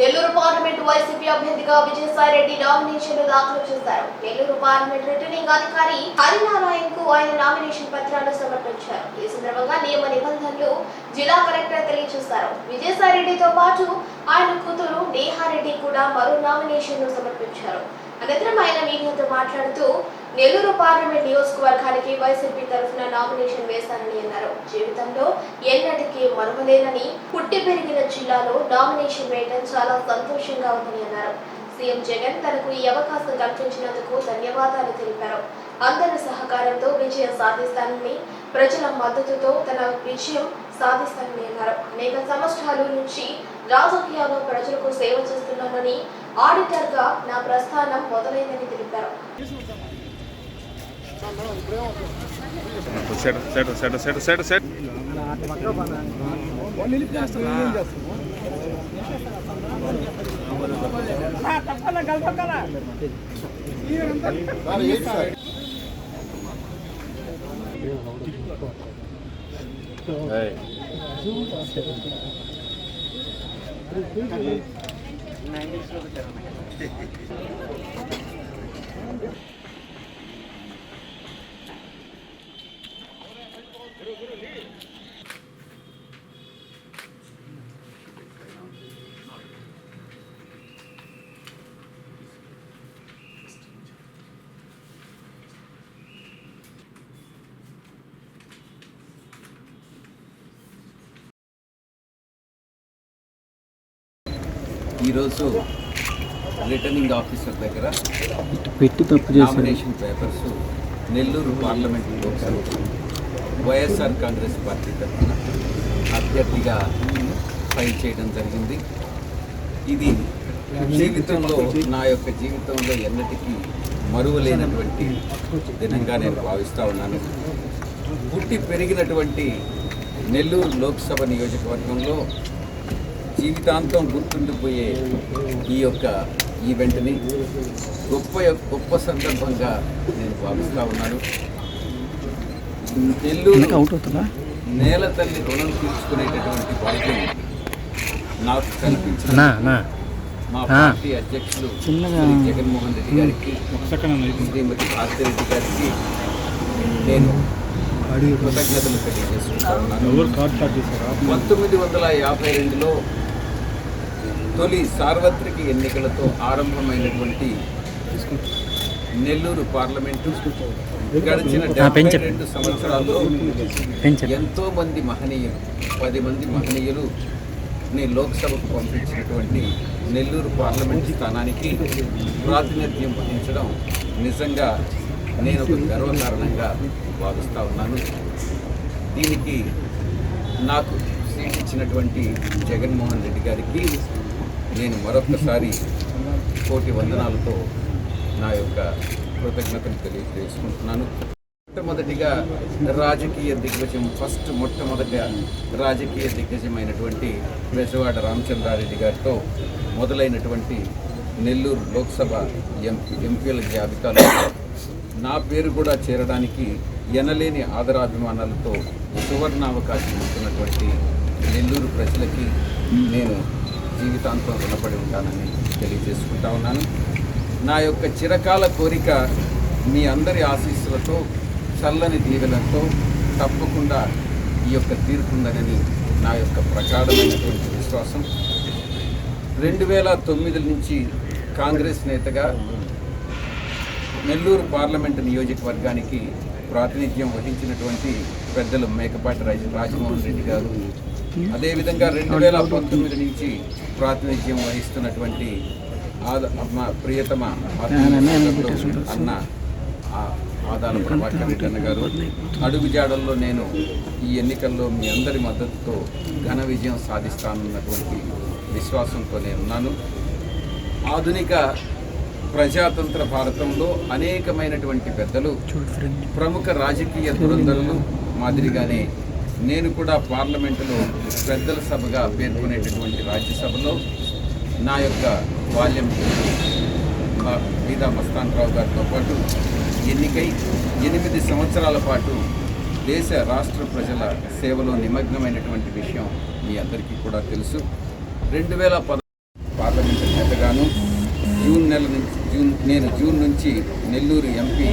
Nellore parliament YCP అభ్యర్థిగా Vijayasai Reddy nomination దాఖలు చేశారు. నెల్లూరు పార్లమెంట్ రిటర్నింగ్ అధికారి హరినారాయణ్కు ఆయన నామినేషన్ పత్రాలు సమర్పించారు. ఈ సందర్భంగా నియమ నిబంధనలు జిల్లా కలెక్టర్ తెలియజేశారు. విజయసాయి రెడ్డితో పాటు ఆయన కూతురు నేహారెడ్డి కూడా మరో నామినేషన్ను సమర్పించారు. అనంతరం ఆయన మీడియాతో మాట్లాడుతూ నెల్లూరు పార్లమెంట్ నియోజకవర్గానికి వైసీపీ తరఫున నామినేషన్ వేశానని అన్నారు. జీవితంలో ఎన్నటికీ మరవలేనని పుట్టి పెరిగిన జిల్లాలో నామినేషన్ వేయడం చాలా సంతోషంగా ఉందని అన్నారు. సీఎం జగన్ తనకు ఈ అవకాశం కల్పించినందుకు ధన్యవాదాలు తెలిపారు. అందరి సహకారంతో విజయం సాధిస్తానని ప్రజల మద్దతుతో తన విజయం సాధిస్తానని అన్నారు. అనేక సంవత్సరాల నుంచి రాజకీయాల్లో ప్రజలకు సేవ చేస్తున్నానని ఆడిటర్గా నా ప్రస్థానం మొదలైందని తెలిపారు. Set set set set set set ఈరోజు రిటర్నింగ్ ఆఫీసర్ దగ్గర పెట్టి తప్పు nomination papers Nellore parliament Lok Sabha YSR Congress party తరఫున అభ్యర్థిగా ఫైల్ చేయడం జరిగింది. ఇది జీవితంలో నా యొక్క జీవితంలో ఎన్నటికీ మరువలేనటువంటి దినంగా నేను భావిస్తూ ఉన్నాను. పుట్టి పెరిగినటువంటి నెల్లూరు లోక్సభ నియోజకవర్గంలో జీవితాంతం గుర్తుండిపోయే ఈ యొక్క ఈవెంట్ని గొప్ప గొప్ప సందర్భంగా నేను భావిస్తూ ఉన్నాను. నెల్లూరు నేల తల్లి రుణం తీర్చుకునేటటువంటి భాగ్యం నాకు అన్నా మా. పార్టీ అధ్యక్షులు జగన్మోహన్ రెడ్డి గారికి శ్రీమతి భారతిరెడ్డి గారికి నేను కృతజ్ఞతలు తెలియజేసుకుంటా ఉన్నాను పంతొమ్మిది వందల యాభై రెండులో తొలి సార్వత్రిక ఎన్నికలతో ఆరంభమైనటువంటి నెల్లూరు పార్లమెంటు గడిచిన డెబ్బై. రెండు సంవత్సరాల్లో ఎంతో మంది మహనీయులు పది మంది మహనీయులు ని లోక్సభకు పంపించినటువంటి నెల్లూరు పార్లమెంట్ స్థానానికి ప్రాతినిధ్యం వహించడం నిజంగా నేను ఒక గర్వకారణంగా భావిస్తూ ఉన్నాను. దీనికి నాకు సీట్ ఇచ్చినటువంటి జగన్మోహన్ రెడ్డి గారికి నేను మరొకసారి కోటి వందనాలతో నా యొక్క కృతజ్ఞతను తెలియజేసుకుంటున్నాను. మొట్టమొదటిగా రాజకీయ దిగ్గజం ఫస్ట్ మొట్టమొదటిగా రాజకీయ దిగ్గజమైనటువంటి బెజవాడ రామచంద్రారెడ్డి గారితో మొదలైనటువంటి నెల్లూరు లోక్సభ ఎంపీ ఎంపీల జాబితాలో నా పేరు కూడా చేరడానికి ఎనలేని ఆదరాభిమానాలతో సువర్ణ అవకాశం ఇస్తున్నటువంటి నెల్లూరు ప్రజలకి నేను జీవితాంతం రుణపడి ఉంటానని తెలియజేసుకుంటా ఉన్నాను. నా యొక్క చిరకాల కోరిక మీ అందరి ఆశీస్సులతో చల్లని దీవెలతో తప్పకుండా ఈ యొక్క తీరుతుందనని నా యొక్క ప్రగాఢమైనటువంటి విశ్వాసం. రెండు వేల తొమ్మిది నుంచి కాంగ్రెస్ నేతగా నెల్లూరు పార్లమెంటు నియోజకవర్గానికి ప్రాతినిధ్యం వహించినటువంటి పెద్దలు మేకపాటి రాజ రాజమోహన్ రెడ్డి గారు. అదేవిధంగా రెండు వేల పంతొమ్మిది నుంచి ప్రాతినిధ్యం వహిస్తున్నటువంటి ఆద మా ప్రియతమ అన్న ఆ- ఆదాల ప్రభాకర్ రెడ్డి అన్న గారు. అడుగుజాడల్లో నేను ఈ ఎన్నికల్లో మీ అందరి మద్దతుతో ఘన విజయం సాధిస్తానన్నటువంటి విశ్వాసంతో నేనున్నాను ఆధునిక ప్రజాతంత్ర భారతంలో అనేకమైనటువంటి పెద్దలు ప్రముఖ రాజకీయ ధురంధరులు మాదిరిగానే నేను కూడా పార్లమెంటులో పెద్దల సభగా పేర్కొనేటటువంటి రాజ్యసభలో నా యొక్క బాల్యం మా బీదా మస్తాన్ రావు గారితో పాటు ఎన్నికై ఎనిమిది సంవత్సరాల పాటు దేశ రాష్ట్ర ప్రజల సేవలో నిమగ్నమైనటువంటి విషయం మీ అందరికీ కూడా తెలుసు. రెండు వేల పద జూన్ నెల నుంచి జూన్ నేను జూన్ నుంచి నెల్లూరు ఎంపీ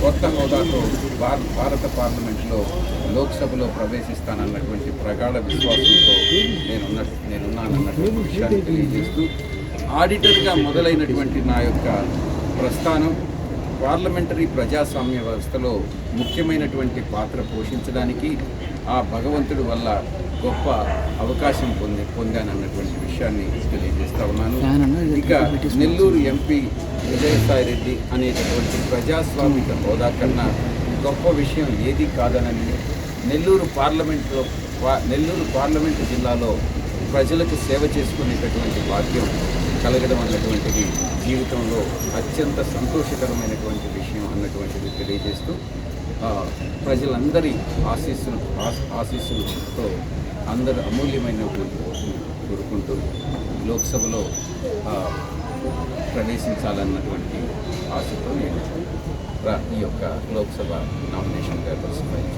కొత్త హోదాతో భార- భారత పార్లమెంట్లో లోక్సభలో ప్రవేశిస్తానన్నటువంటి ప్రగాఢ విశ్వాసంతో నేనున్న నేనున్నానన్నటువంటి విషయాన్ని తెలియజేస్తూ ఆడిటర్గా మొదలైనటువంటి నా యొక్క ప్రస్థానం పార్లమెంటరీ ప్రజాస్వామ్య వ్యవస్థలో ముఖ్యమైనటువంటి పాత్ర పోషించడానికి ఆ భగవంతుడి వల్ల గొప్ప అవకాశం పొంది పొందానన్నటువంటి విషయాన్ని తెలియజేస్తా ఉన్నాను. ఇక నెల్లూరు ఎంపీ విజయసాయి రెడ్డి అనేటటువంటి ప్రజాస్వామిక హోదా కన్నా గొప్ప విషయం ఏది కాదనని నెల్లూరు పార్లమెంట్లో నెల్లూరు పార్లమెంటు జిల్లాలో ప్రజలకు సేవ చేసుకునేటటువంటి భాగ్యం కలగడం అన్నటువంటిది జీవితంలో అత్యంత సంతోషకరమైనటువంటి విషయం అన్నటువంటిది తెలియజేస్తూ ప్రజలందరి ఆశీస్సులు ఆశ- ఆశీస్సులతో అందరు అమూల్యమైన కోరుకుంటూ లోక్సభలో ప్రవేశించాలన్నటువంటి ఆశతో నేను ఈ యొక్క లోక్సభ నామినేషన్ పేపర్స్ ఫైల్